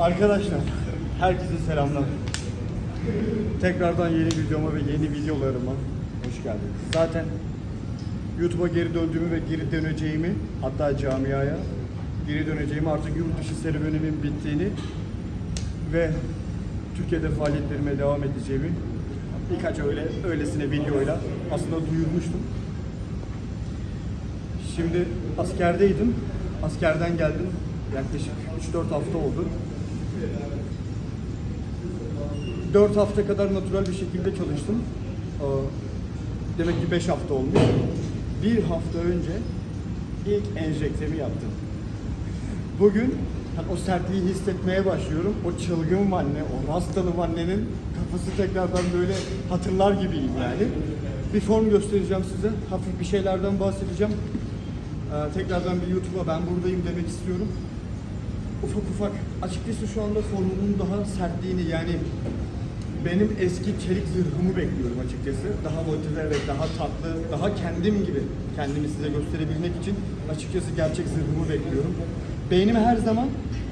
Arkadaşlar, herkese selamlar. Tekrardan yeni videoma ve yeni videolarıma hoş geldiniz. Zaten YouTube'a geri döndüğümü ve geri döneceğimi, hatta camiaya geri döneceğimi, artık yurt dışı serüvenimin bittiğini ve Türkiye'de faaliyetlerime devam edeceğimi birkaç öyle öylesine videoyla aslında duyurmuştum. Şimdi askerdeydim. Askerden geldim. Yaklaşık 3-4 hafta oldu. 4 hafta kadar natural bir şekilde çalıştım. Demek ki 5 hafta olmuş. Bir hafta önce ilk enjektemi yaptım. Bugün hani o sertliği hissetmeye başlıyorum. O çılgın anne, o rastalı annenin kafası tekrardan böyle hatırlar gibiyim yani. Bir form göstereceğim size. Hafif bir şeylerden bahsedeceğim. Ee, tekrardan bir YouTube'a ben buradayım demek istiyorum. Ufak ufak açıkçası şu anda formumun daha sertliğini yani benim eski çelik zırhımı bekliyorum açıkçası. Daha motive ve daha tatlı, daha kendim gibi kendimi size gösterebilmek için açıkçası gerçek zırhımı bekliyorum. Beynim her zaman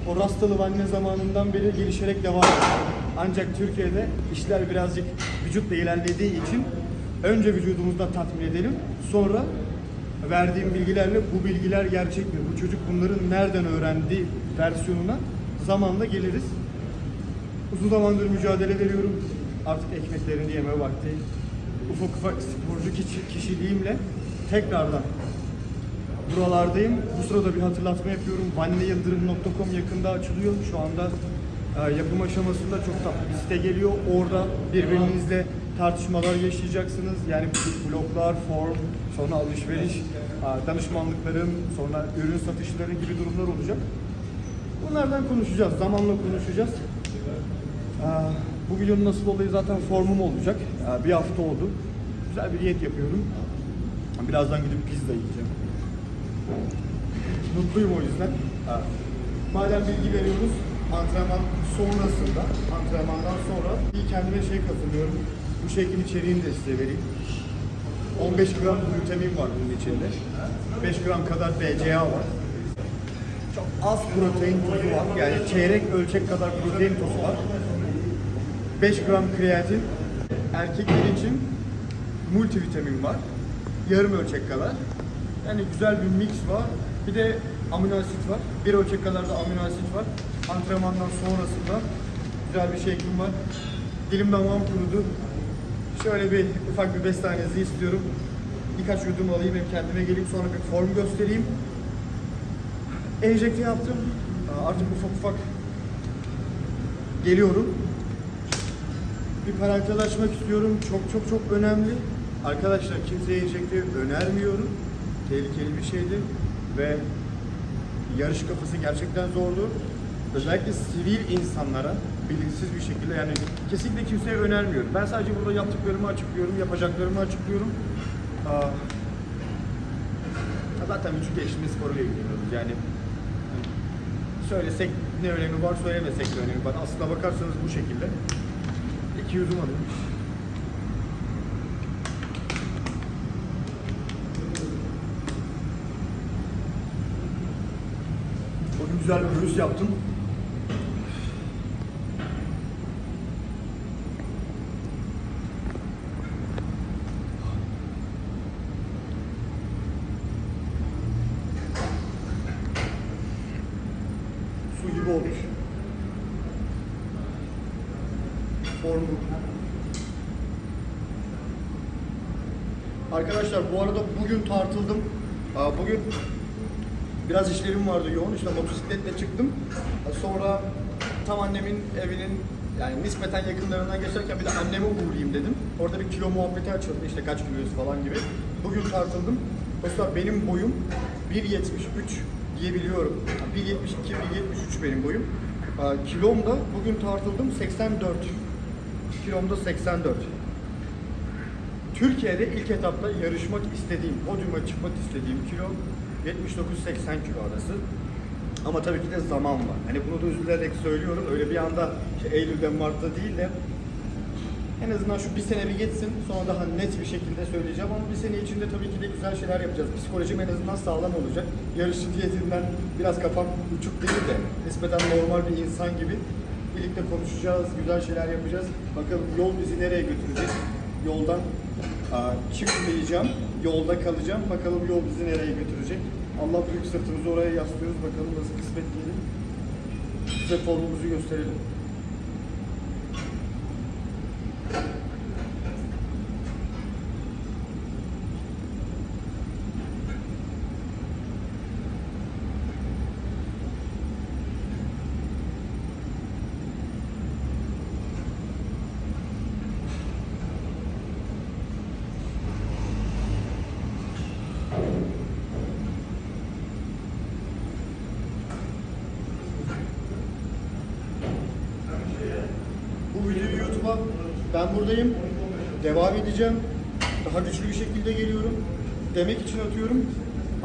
o rastalı anne zamanından beri gelişerek devam ediyor. Ancak Türkiye'de işler birazcık vücutla ilerlediği için önce vücudumuzda tatmin edelim. Sonra verdiğim bilgilerle bu bilgiler gerçek mi? Bu çocuk bunların nereden öğrendiği versiyonuna zamanla geliriz. Uzun zamandır mücadele veriyorum. Artık ekmeklerini yeme vakti. Ufak ufak sporcu kişi- kişiliğimle tekrardan buralardayım. Bu sırada bir hatırlatma yapıyorum. vanneyıldırım.com yakında açılıyor. Şu anda e, yapım aşamasında çok tatlı bir site geliyor. Orada birbirinizle tartışmalar yaşayacaksınız. Yani bloglar, form, sonra alışveriş, danışmanlıkların, sonra ürün satışları gibi durumlar olacak. Bunlardan konuşacağız. Zamanla konuşacağız. Bu videonun nasıl olayı zaten formum olacak. Bir hafta oldu. Güzel bir diyet yapıyorum. Birazdan gidip pizza yiyeceğim. Mutluyum o yüzden. Madem bilgi veriyoruz, antrenman sonrasında, antrenmandan sonra bir kendime şey kazanıyorum. Bu şeklin içeriğini de size vereyim. 15 gram glutamin var bunun içinde. 5 gram kadar BCA var. Çok az protein tozu var. Yani çeyrek ölçek kadar protein tozu var. 5 gram kreatin. Erkekler için multivitamin var. Yarım ölçek kadar. Yani güzel bir mix var. Bir de amino asit var. Bir ölçek kadar da amino asit var. Antrenmandan sonrasında güzel bir şeklim var. Dilim damağım kurudu. Şöyle bir ufak bir bestanenizi istiyorum. Birkaç yudum alayım hem kendime geleyim sonra bir form göstereyim. Enjekte yaptım. Artık ufak ufak geliyorum. Bir parantez açmak istiyorum. Çok çok çok önemli. Arkadaşlar kimseye enjekte önermiyorum. Tehlikeli bir şeydi ve yarış kafası gerçekten zordu. Özellikle sivil insanlara bilinçsiz bir şekilde yani kesinlikle kimseye önermiyorum. Ben sadece burada yaptıklarımı açıklıyorum, yapacaklarımı açıklıyorum. Aa, zaten vücut geliştirme sporuyla ilgileniyoruz yani söylesek ne önemi var, söylemesek ne önemi var. Aslına bakarsanız bu şekilde. İki yudum alayım. Bugün güzel bir göğüs yaptım. Su gibi olmuş. Formu. Arkadaşlar bu arada bugün tartıldım. Bugün biraz işlerim vardı yoğun. İşte motosikletle çıktım. Sonra tam annemin evinin yani nispeten yakınlarından geçerken bir de anneme uğrayayım dedim. Orada bir kilo muhabbeti açıldı işte kaç kiloyuz falan gibi. Bugün tartıldım. Dostlar benim boyum 1.73 diyebiliyorum. 1.72, 1.73 benim boyum. Kilom da bugün tartıldım 84. Kilomda 84. Türkiye'de ilk etapta yarışmak istediğim, podyuma çıkmak istediğim kilo 79-80 kilo arası. Ama tabii ki de zaman var. Hani bunu da üzülerek söylüyorum. Öyle bir anda işte Eylül'de, Mart'ta değil de En azından şu bir sene bir geçsin. Sonra daha net bir şekilde söyleyeceğim. Ama bir sene içinde tabii ki de güzel şeyler yapacağız. Psikolojim en azından sağlam olacak. Yarış ciddiyetinden biraz kafam uçuk değil de nispeten normal bir insan gibi birlikte konuşacağız, güzel şeyler yapacağız. Bakalım yol bizi nereye götürecek? Yoldan çıkmayacağım, yolda kalacağım. Bakalım yol bizi nereye götürecek? Allah büyük sırtımızı oraya yaslıyoruz. Bakalım nasıl kısmet diyelim. Size formumuzu gösterelim. Bu videoyu YouTube'a ben buradayım. Devam edeceğim. Daha güçlü bir şekilde geliyorum. Demek için atıyorum.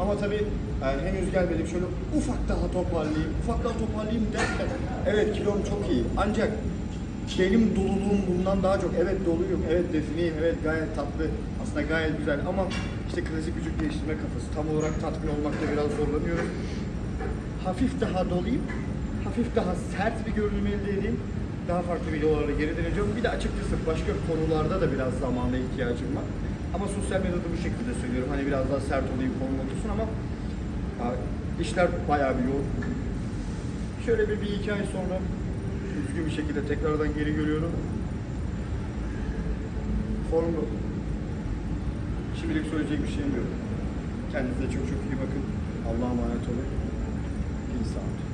Ama tabii yani henüz gelmedim. Şöyle ufak daha toparlayayım, ufak daha toparlayayım derken evet kilom çok iyi. Ancak benim doluluğum bundan daha çok. Evet doluyum, evet defineyim, evet gayet tatlı. Aslında gayet güzel ama işte klasik vücut geliştirme kafası. Tam olarak tatmin olmakta biraz zorlanıyorum hafif daha dolayım, hafif daha sert bir görünüm elde edeyim. Daha farklı videolarla geri döneceğim. Bir de açıkçası başka konularda da biraz zamana ihtiyacım var. Ama sosyal medyada bu şekilde söylüyorum. Hani biraz daha sert olayım, konum otursun ama ya, işler bayağı bir yoğun. Şöyle bir, bir iki ay sonra üzgün bir şekilde tekrardan geri görüyorum. Formlu. Şimdilik söyleyecek bir şeyim yok. Kendinize çok çok iyi bakın. Allah'a emanet olun. Peace out.